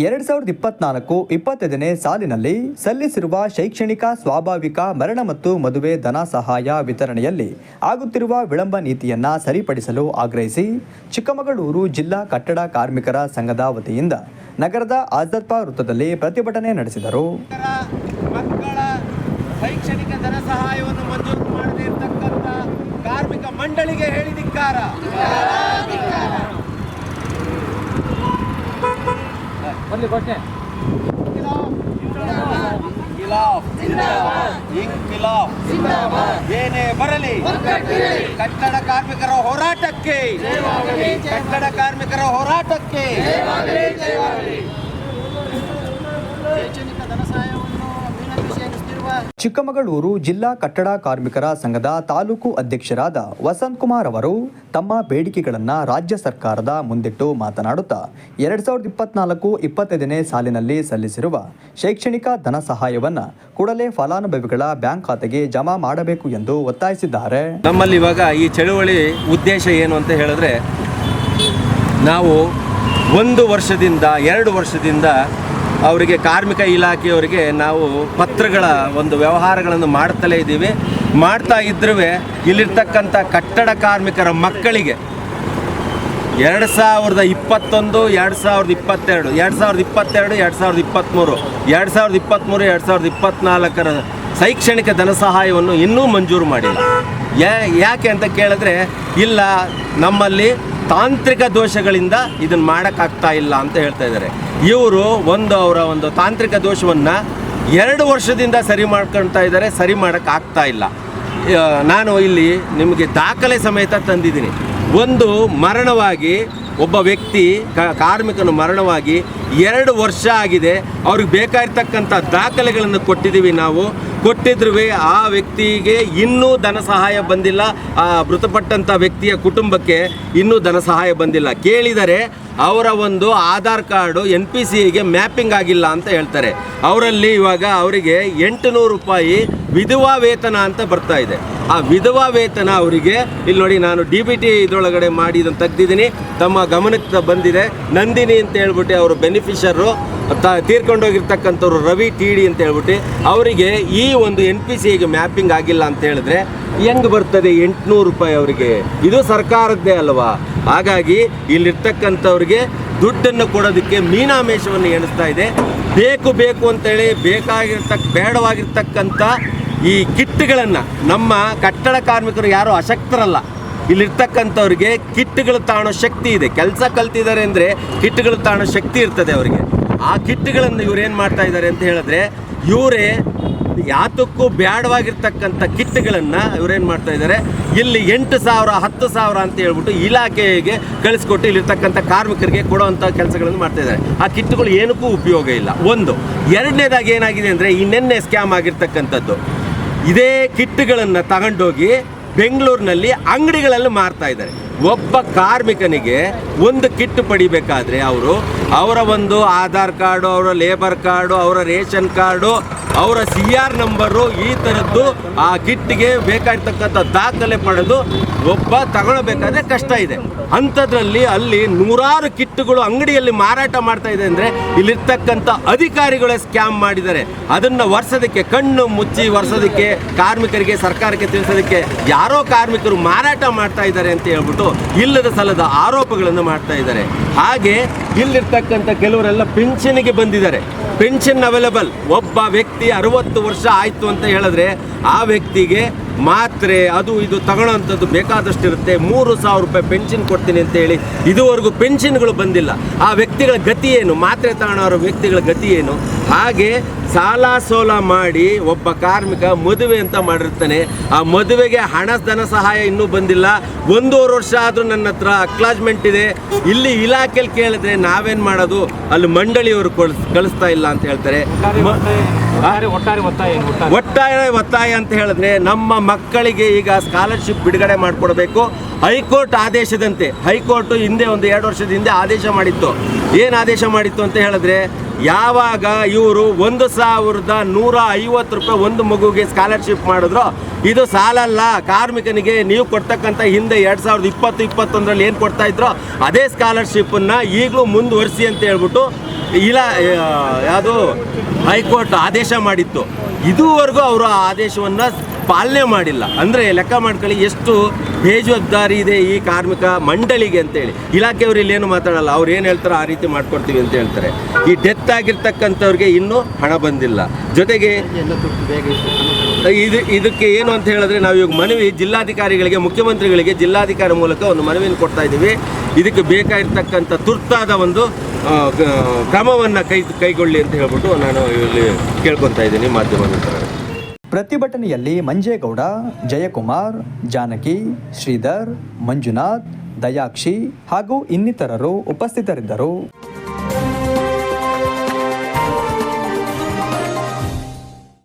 ಎರಡ್ ಸಾವಿರದ ಇಪ್ಪತ್ನಾಲ್ಕು ಇಪ್ಪತ್ತೈದನೇ ಸಾಲಿನಲ್ಲಿ ಸಲ್ಲಿಸಿರುವ ಶೈಕ್ಷಣಿಕ, ಸ್ವಾಭಾವಿಕ, ಮರಣ ಮತ್ತು ಮದುವೆ ಧನ ಸಹಾಯ ವಿತರಣೆಯಲ್ಲಿ ಆಗುತ್ತಿರುವ ವಿಳಂಬ ನೀತಿಯನ್ನು ಸರಿಪಡಿಸಲು ಆಗ್ರಹಿಸಿ ಚಿಕ್ಕಮಗಳೂರು ಜಿಲ್ಲಾ ಕಟ್ಟಡ ಕಾರ್ಮಿಕರ ಸಂಘದ ವತಿಯಿಂದ ನಗರದ ಆಜಾದ್ ವೃತ್ತದಲ್ಲಿ ಪ್ರತಿಭಟನೆ ನಡೆಸಿದರು. ಶೈಕ್ಷಣಿಕ ಧನ ಸಹಾಯವನ್ನು ಮಂಜೂರು ಇನ್ಕಿಲಾಬ್. ಇನ್ಕಿಲಾಬ್. ಏನೇ ಬರಲಿ. ಕಟ್ಟಡ ಕಾರ್ಮಿಕರ ಹೋರಾಟಕ್ಕೆ. ಕಟ್ಟಡ ಕಾರ್ಮಿಕರ ಹೋರಾಟಕ್ಕೆ. ಶೈಕ್ಷಣಿಕ ಧನ ಸಹಾಯವನ್ನು ವಿನಂತಿಸಿ ಸಲ್ಲಿಸುತ್ತಿರುವ ಚಿಕ್ಕಮಗಳೂರು ಜಿಲ್ಲಾ ಕಟ್ಟಡ ಕಾರ್ಮಿಕರ ಸಂಘದ ತಾಲೂಕು ಅಧ್ಯಕ್ಷರಾದ ವಸಂತ್ ಕುಮಾರ್ ಅವರು ತಮ್ಮ ಬೇಡಿಕೆಗಳನ್ನು ರಾಜ್ಯ ಸರ್ಕಾರದ ಮುಂದಿಟ್ಟು ಮಾತನಾಡುತ್ತಾ, ಎರಡ್ ಸಾವಿರದ ಇಪ್ಪತ್ನಾಲ್ಕು ಇಪ್ಪತ್ತೈದನೇ ಸಾಲಿನಲ್ಲಿ ಸಲ್ಲಿಸಿರುವ ಶೈಕ್ಷಣಿಕ ಧನ ಸಹಾಯವನ್ನು ಕೂಡಲೇ ಫಲಾನುಭವಿಗಳ ಬ್ಯಾಂಕ್ ಖಾತೆಗೆ ಜಮಾ ಮಾಡಬೇಕು ಎಂದು ಒತ್ತಾಯಿಸಿದ್ದಾರೆ. ನಮ್ಮಲ್ಲಿ ಇವಾಗ ಈ ಚಳುವಳಿ ಉದ್ದೇಶ ಏನು ಅಂತ ಹೇಳಿದ್ರೆ, ನಾವು ಒಂದು ವರ್ಷದಿಂದ, ಎರಡು ವರ್ಷದಿಂದ ಅವರಿಗೆ ಕಾರ್ಮಿಕ ಇಲಾಖೆಯವರಿಗೆ ನಾವು ಪತ್ರಗಳ ಒಂದು ವ್ಯವಹಾರಗಳನ್ನು ಮಾಡ್ತಲೇ ಇದ್ದೀವಿ. ಮಾಡ್ತಾ ಇದ್ರೂ ಇಲ್ಲಿರ್ತಕ್ಕಂಥ ಕಟ್ಟಡ ಕಾರ್ಮಿಕರ ಮಕ್ಕಳಿಗೆ ಎರಡು ಸಾವಿರದ ಇಪ್ಪತ್ತೊಂದು, ಎರಡು ಸಾವಿರದ ಇಪ್ಪತ್ತೆರಡು, ಎರಡು ಸಾವಿರದ ಇಪ್ಪತ್ತೆರಡು, ಎರಡು ಸಾವಿರದ ಇಪ್ಪತ್ತ್ಮೂರು, ಎರಡು ಸಾವಿರದ ಇಪ್ಪತ್ತ್ಮೂರು, ಎರಡು ಸಾವಿರದ ಇಪ್ಪತ್ತ್ನಾಲ್ಕರ ಶೈಕ್ಷಣಿಕ ಧನ ಸಹಾಯವನ್ನು ಇನ್ನೂ ಮಂಜೂರು ಮಾಡಿಲ್ಲ. ಯಾಕೆ ಅಂತ ಕೇಳಿದ್ರೆ, ಇಲ್ಲ, ನಮ್ಮಲ್ಲಿ ತಾಂತ್ರಿಕ ದೋಷಗಳಿಂದ ಇದನ್ನು ಮಾಡೋಕ್ಕಾಗ್ತಾ ಇಲ್ಲ ಅಂತ ಹೇಳ್ತಾ ಇದ್ದಾರೆ. ಇವರು ಒಂದು ಅವರ ಒಂದು ತಾಂತ್ರಿಕ ದೋಷವನ್ನು ಎರಡು ವರ್ಷದಿಂದ ಸರಿ ಮಾಡ್ಕೊಳ್ತಾ ಇದ್ದಾರೆ, ಸರಿ ಮಾಡೋಕ್ಕಾಗ್ತಾ ಇಲ್ಲ. ನಾನು ಇಲ್ಲಿ ನಿಮಗೆ ದಾಖಲೆ ಸಮೇತ ತಂದಿದ್ದೀನಿ. ಒಂದು ಮರಣವಾಗಿ ಒಬ್ಬ ವ್ಯಕ್ತಿ ಕಾರ್ಮಿಕನು ಮರಣವಾಗಿ ಎರಡು ವರ್ಷ ಆಗಿದೆ. ಅವ್ರಿಗೆ ಬೇಕಾಗಿರ್ತಕ್ಕಂಥ ದಾಖಲೆಗಳನ್ನು ಕೊಟ್ಟಿದ್ದೀವಿ ನಾವು. ಕೊಟ್ಟಿದ್ರೂ ಆ ವ್ಯಕ್ತಿಗೆ ಇನ್ನೂ ಧನ ಸಹಾಯ ಬಂದಿಲ್ಲ. ಆ ಮೃತಪಟ್ಟಂಥ ವ್ಯಕ್ತಿಯ ಕುಟುಂಬಕ್ಕೆ ಇನ್ನೂ ಧನ ಸಹಾಯ ಬಂದಿಲ್ಲ. ಕೇಳಿದರೆ ಅವರ ಒಂದು ಆಧಾರ್ ಕಾರ್ಡು ಎನ್ ಪಿ ಸಿಗೆ ಮ್ಯಾಪಿಂಗ್ ಆಗಿಲ್ಲ ಅಂತ ಹೇಳ್ತಾರೆ. ಅವರಲ್ಲಿ ಇವಾಗ ಅವರಿಗೆ ಎಂಟುನೂರು ರೂಪಾಯಿ ವಿಧವಾ ವೇತನ ಅಂತ ಬರ್ತಾ ಇದೆ. ಆ ವಿಧವಾ ವೇತನ ಅವರಿಗೆ ಇಲ್ಲಿ ನೋಡಿ ನಾನು ಡಿ ಬಿ ಟಿ ಇದರೊಳಗಡೆ ಮಾಡಿ ಇದನ್ನು ತೆಗ್ದಿದ್ದೀನಿ. ತಮ್ಮ ಗಮನಕ್ಕೆ ಬಂದಿದೆ. ನಂದಿನಿ ಅಂತ ಹೇಳ್ಬಿಟ್ಟು ಅವರು ಬೆನಿಫಿಷರು ತ ತೀರ್ಕೊಂಡೋಗಿರ್ತಕ್ಕಂಥವ್ರು ರವಿ ಟಿ ಡಿ ಅಂತ ಹೇಳ್ಬಿಟ್ಟು ಅವರಿಗೆ ಈ ಒಂದು ಎನ್ ಪಿ ಸಿಗೆ ಮ್ಯಾಪಿಂಗ್ ಆಗಿಲ್ಲ ಅಂತ ಹೇಳಿದ್ರೆ ಹೆಂಗ್ ಬರ್ತದೆ ಎಂಟುನೂರು ರೂಪಾಯಿ ಅವರಿಗೆ? ಇದು ಸರ್ಕಾರದ್ದೇ ಅಲ್ವಾ? ಹಾಗಾಗಿ ಇಲ್ಲಿರ್ತಕ್ಕಂಥವ್ರಿಗೆ ದುಡ್ಡನ್ನು ಕೊಡೋದಕ್ಕೆ ಮೀನಾಮೇಷವನ್ನು ಎಣಿಸ್ತಾ ಇದೆ. ಬೇಕು ಬೇಕು ಅಂತೇಳಿ ಬೇಕಾಗಿರ್ತಕ್ಕ ಬೇಡವಾಗಿರ್ತಕ್ಕಂಥ ಈ ಕಿಟ್ಗಳನ್ನು ನಮ್ಮ ಕಟ್ಟಡ ಕಾರ್ಮಿಕರು ಯಾರು ಅಶಕ್ತರಲ್ಲ. ಇಲ್ಲಿರ್ತಕ್ಕಂಥವ್ರಿಗೆ ಕಿಟ್ಗಳು ತಾಣೋ ಶಕ್ತಿ ಇದೆ. ಕೆಲಸ ಕಲ್ತಿದ್ದಾರೆ ಅಂದರೆ ಕಿಟ್ಗಳು ತಾಣೋ ಶಕ್ತಿ ಇರ್ತದೆ ಅವರಿಗೆ. ಆ ಕಿಟ್ಗಳನ್ನು ಇವ್ರು ಏನು ಮಾಡ್ತಾ ಇದ್ದಾರೆ ಅಂತ ಹೇಳಿದ್ರೆ, ಇವರೇ ಯಾತಕ್ಕೂ ಬ್ಯಾಡವಾಗಿರ್ತಕ್ಕಂಥ ಕಿಟ್ಗಳನ್ನು ಇವರೇನು ಮಾಡ್ತಾ ಇದ್ದಾರೆ ಇಲ್ಲಿ ಎಂಟು ಸಾವಿರ, ಹತ್ತು ಸಾವಿರ ಅಂತ ಹೇಳ್ಬಿಟ್ಟು ಇಲಾಖೆಗೆ ಕಳಿಸ್ಕೊಟ್ಟು ಇಲ್ಲಿರ್ತಕ್ಕಂಥ ಕಾರ್ಮಿಕರಿಗೆ ಕೊಡುವಂಥ ಕೆಲಸಗಳನ್ನು ಮಾಡ್ತಾ ಇದ್ದಾರೆ ಆ ಕಿಟ್ಗಳು ಏನಕ್ಕೂ ಉಪಯೋಗ ಇಲ್ಲ. ಒಂದು, ಎರಡನೇದಾಗಿ ಏನಾಗಿದೆ ಅಂದರೆ ಈ ನೆನ್ನೆ ಸ್ಕ್ಯಾಮ್ ಆಗಿರ್ತಕ್ಕಂಥದ್ದು. ಇದೇ ಕಿಟ್ಗಳನ್ನು ತಗೊಂಡೋಗಿ ಬೆಂಗಳೂರಿನಲ್ಲಿ ಅಂಗಡಿಗಳಲ್ಲಿ ಮಾರ್ತಾ ಇದ್ದಾರೆ. ಒಬ್ಬ ಕಾರ್ಮಿಕನಿಗೆ ಒಂದು ಕಿಟ್ ಪಡಿಬೇಕಾದ್ರೆ ಅವರು ಅವರ ಒಂದು ಆಧಾರ್ ಕಾರ್ಡು, ಅವರ ಲೇಬರ್ ಕಾರ್ಡು, ಅವರ ರೇಷನ್ ಕಾರ್ಡು, ಅವರ ಸಿ ಆರ್ ನಂಬರು ಈ ಥರದ್ದು ಆ ಕಿಟ್ಗೆ ಬೇಕಾಗಿರ್ತಕ್ಕಂಥ ದಾಖಲೆ ಪಡೆದು ಒಬ್ಬ ತಗೊಳ್ಬೇಕಾದ್ರೆ ಕಷ್ಟ ಇದೆ. ಅಂಥದ್ರಲ್ಲಿ ಅಲ್ಲಿ ನೂರಾರು ಕಿಟ್ಗಳು ಅಂಗಡಿಯಲ್ಲಿ ಮಾರಾಟ ಮಾಡ್ತಾ ಇದೆ ಅಂದರೆ ಇಲ್ಲಿರ್ತಕ್ಕಂಥ ಅಧಿಕಾರಿಗಳೇ ಸ್ಕ್ಯಾಮ್ ಮಾಡಿದ್ದಾರೆ. ಅದನ್ನು ವರ್ಷದಕ್ಕೆ ಕಣ್ಣು ಮುಚ್ಚಿ ವರ್ಷದಕ್ಕೆ ಕಾರ್ಮಿಕರಿಗೆ, ಸರ್ಕಾರಕ್ಕೆ ತಿಳಿಸೋದಕ್ಕೆ ಯಾರೋ ಕಾರ್ಮಿಕರು ಮಾರಾಟ ಮಾಡ್ತಾ ಇದ್ದಾರೆ ಅಂತ ಹೇಳ್ಬಿಟ್ಟು ಇಲ್ಲದ ಸಲದ ಆರೋಪಗಳನ್ನು ಮಾಡ್ತಾ ಇದ್ದಾರೆ. ಹಾಗೆ ಇಲ್ಲಿರ್ತಕ್ಕಂಥ ಕೆಲವರೆಲ್ಲ ಪಿಂಚಣಿಗೆ ಬಂದಿದ್ದಾರೆ. ಪೆನ್ಷನ್ ಅವೈಲಬಲ್ ಒಬ್ಬ ವ್ಯಕ್ತಿ ಅರವತ್ತು ವರ್ಷ ಆಯಿತು ಅಂತ ಹೇಳಿದ್ರೆ ಆ ವ್ಯಕ್ತಿಗೆ ಮಾತ್ರೆ, ಅದು ಇದು ತಗೊಳ್ಳೋಂಥದ್ದು ಬೇಕಾದಷ್ಟು ಇರುತ್ತೆ ಮೂರು ಸಾವಿರ ರೂಪಾಯಿ ಪೆನ್ಷನ್ ಕೊಡ್ತೀನಿ ಅಂತ ಹೇಳಿ ಇದುವರೆಗೂ ಪೆನ್ಷನ್ಗಳು ಬಂದಿಲ್ಲ. ಆ ವ್ಯಕ್ತಿಗಳ ಗತಿ ಏನು? ಮಾತ್ರೆ ತಗೊಳ್ಳೋರ ವ್ಯಕ್ತಿಗಳ ಗತಿ ಏನು? ಹಾಗೆ ಸಾಲ ಸೋಲ ಮಾಡಿ ಒಬ್ಬ ಕಾರ್ಮಿಕ ಮದುವೆ ಅಂತ ಮಾಡಿರ್ತಾನೆ. ಆ ಮದುವೆಗೆ ಹಣ, ಧನ ಸಹಾಯ ಇನ್ನೂ ಬಂದಿಲ್ಲ. ಒಂದೂವರೆ ವರ್ಷ ಆದರೂ ನನ್ನ ಹತ್ರ ಅಕ್ಲಾಜ್ಮೆಂಟ್ ಇದೆ. ಇಲ್ಲಿ ಇಲಾಖೆಯಲ್ಲಿ ಕೇಳಿದ್ರೆ ನಾವೇನು ಮಾಡೋದು? ಅಲ್ಲಿ ಮಂಡಳಿಯವರು ಕಳಿಸ್, ಕಳಿಸ್ತಾ ಇಲ್ಲ ಅಂತ ಹೇಳ್ತಾರೆ. ಒಟ್ಟಾರೆ ಒತ್ತಾಯ ಅಂತ ಹೇಳಿದ್ರೆ ನಮ್ಮ ಮಕ್ಕಳಿಗೆ ಈಗ ಸ್ಕಾಲರ್ಶಿಪ್ ಬಿಡುಗಡೆ ಮಾಡಿಕೊಡ್ಬೇಕು. ಹೈಕೋರ್ಟ್ ಆದೇಶದಂತೆ, ಹೈಕೋರ್ಟ್ ಹಿಂದೆ ಒಂದು ಎರಡು ವರ್ಷದ ಹಿಂದೆ ಆದೇಶ ಮಾಡಿತ್ತು. ಏನು ಆದೇಶ ಮಾಡಿತ್ತು ಅಂತ ಹೇಳಿದ್ರೆ, ಯಾವಾಗ ಇವರು ಒಂದು ಸಾವಿರದ ನೂರ ಐವತ್ತು ರೂಪಾಯಿ ಒಂದು ಮಗುಗೆ ಸ್ಕಾಲರ್ಶಿಪ್ ಮಾಡಿದ್ರು, ಇದು ಸಾಲಲ್ಲ. ಕಾರ್ಮಿಕನಿಗೆ ನೀವು ಕೊಡ್ತಕ್ಕಂಥ ಹಿಂದೆ ಎರಡು ಸಾವಿರದ ಇಪ್ಪತ್ತು, ಇಪ್ಪತ್ತೊಂದರಲ್ಲಿ ಏನು ಕೊಡ್ತಾ ಇದ್ರೋ, ಅದೇ ಸ್ಕಾಲರ್ಶಿಪ್ಪನ್ನು ಈಗಲೂ ಮುಂದುವರಿಸಿ ಅಂತ ಹೇಳ್ಬಿಟ್ಟು ಇಲ್ಲ ಯಾವುದು ಹೈಕೋರ್ಟ್ ಆದೇಶ ಮಾಡಿತ್ತು. ಇದುವರೆಗೂ ಅವರು ಆ ಆದೇಶವನ್ನು ಪಾಲನೆ ಮಾಡಿಲ್ಲ. ಅಂದರೆ ಲೆಕ್ಕ ಮಾಡ್ಕೊಳ್ಳಿ, ಎಷ್ಟು ಬೇಜವಾಬ್ದಾರಿ ಇದೆ ಈ ಕಾರ್ಮಿಕ ಮಂಡಳಿಗೆ ಅಂತೇಳಿ. ಇಲಾಖೆಯವರು ಇಲ್ಲೇನು ಮಾತಾಡಲ್ಲ, ಅವ್ರು ಏನು ಹೇಳ್ತಾರೋ ಆ ರೀತಿ ಮಾಡ್ಕೊಡ್ತೀವಿ ಅಂತ ಹೇಳ್ತಾರೆ. ಈ ಡೆತ್ ಆಗಿರ್ತಕ್ಕಂಥವ್ರಿಗೆ ಇನ್ನೂ ಹಣ ಬಂದಿಲ್ಲ. ಜೊತೆಗೆ ಇದು, ಇದಕ್ಕೆ ಏನು ಅಂತ ಹೇಳಿದ್ರೆ, ನಾವು ಇವಾಗ ಮನವಿ, ಜಿಲ್ಲಾಧಿಕಾರಿಗಳಿಗೆ, ಮುಖ್ಯಮಂತ್ರಿಗಳಿಗೆ, ಜಿಲ್ಲಾಧಿಕಾರಿ ಮೂಲಕ ಒಂದು ಮನವಿಯನ್ನು ಕೊಡ್ತಾ ಇದ್ದೀವಿ. ಇದಕ್ಕೆ ಬೇಕಾಗಿರ್ತಕ್ಕಂಥ ತುರ್ತಾದ ಒಂದು ಕ್ರಮವನ್ನು ಕೈ, ಕೈಗೊಳ್ಳಿ ಅಂತ ಹೇಳ್ಬಿಟ್ಟು ನಾನು ಇಲ್ಲಿ ಕೇಳ್ಕೊತಾ ಇದ್ದೀನಿ ಮಾಧ್ಯಮ ಪ್ರತಿಭಟನೆಯಲ್ಲಿ ಮಂಜೇಗೌಡ, ಜಯಕುಮಾರ್, ಜಾನಕಿ, ಶ್ರೀಧರ್, ಮಂಜುನಾಥ್, ದಯಾಕ್ಷಿ ಹಾಗೂ ಇನ್ನಿತರರು ಉಪಸ್ಥಿತರಿದ್ದರು.